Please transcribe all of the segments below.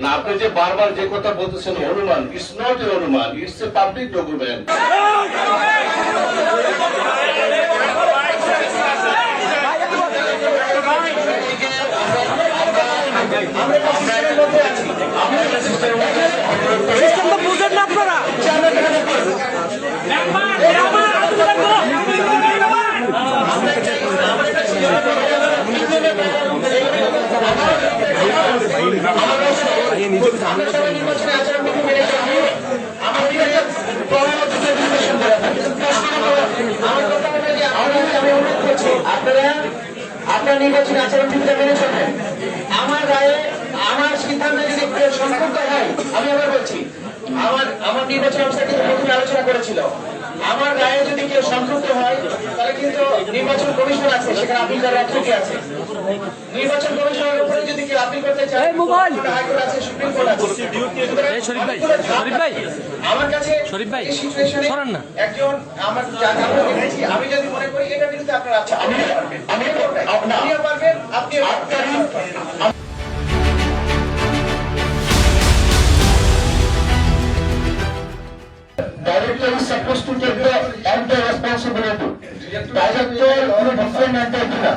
না। আপনি যে বারবার যে কথা বলতেছেন হনুমান ইটস নট এ অনুমান ইটস এ পাবলিক ডকুমেন্ট আপনারা- আপনারা নির্বাচনী আচরণ বিধিটা মেনে চলবেন। আমার রায়ে, আমার সিদ্ধান্তে যদি সংক্ষুব্ধ হয়, আমি আবার বলছি, আমার আমার নির্বাচন অবস্থা আলোচনা করেছিল। আমার রায়ে যদি কেউ সংক্ষুব্ধ হয় তাহলে কিন্তু নির্বাচন কমিশন আছে সেখানে আপিল করার অথরিটি আছে নির্বাচন কমিশনের উপরে যদি কেউ আপিল করতে চায় মোবাইল! হাইকোর্ট আছে সুপ্রিম কোর্ট আছে এই শরীফ ভাই, শরীফ ভাই। আমার কাছে শরীফ ভাই, সিচুয়েশনে সরান না। একজন আমার যা আমরা দেখেছি আমি যদি মনে করি এটা বিরুদ্ধে আপনারা আচ্ছা আমি পারবেন আপনিও পারবেন আপনিও is supposed to take the entire responsibility. Director কোনো different entity না।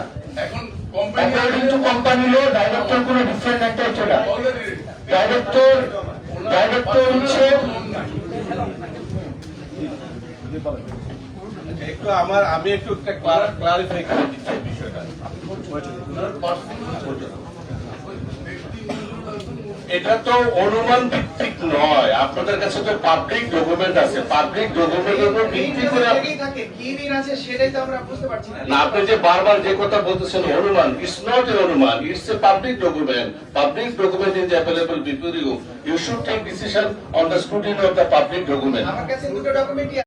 According to company law, director কোনো different entity না। Director, director হচ্ছে একটু আমার আমি একটু ক্লারিফাই করে দিচ্ছি বিষয়টা এটা তো অনুমান ভিত্তিক নয়। আপনাদের কাছে তো পাবলিক ডকুমেন্ট আছে। পাবলিক ডকুমেন্টের উপর ভিত্তি করে থাকে। কি ঋণ আছে সেটাই তো আমরা বুঝতে পারছি না। না আপনি যে বারবার যে কথা বলতেছেন অনুমান ইটস নট এ অনুমান it's a public document public document is available before you you should take decision on the scrutiny of the public document আমার কাছে দুটো ডকুমেন্টই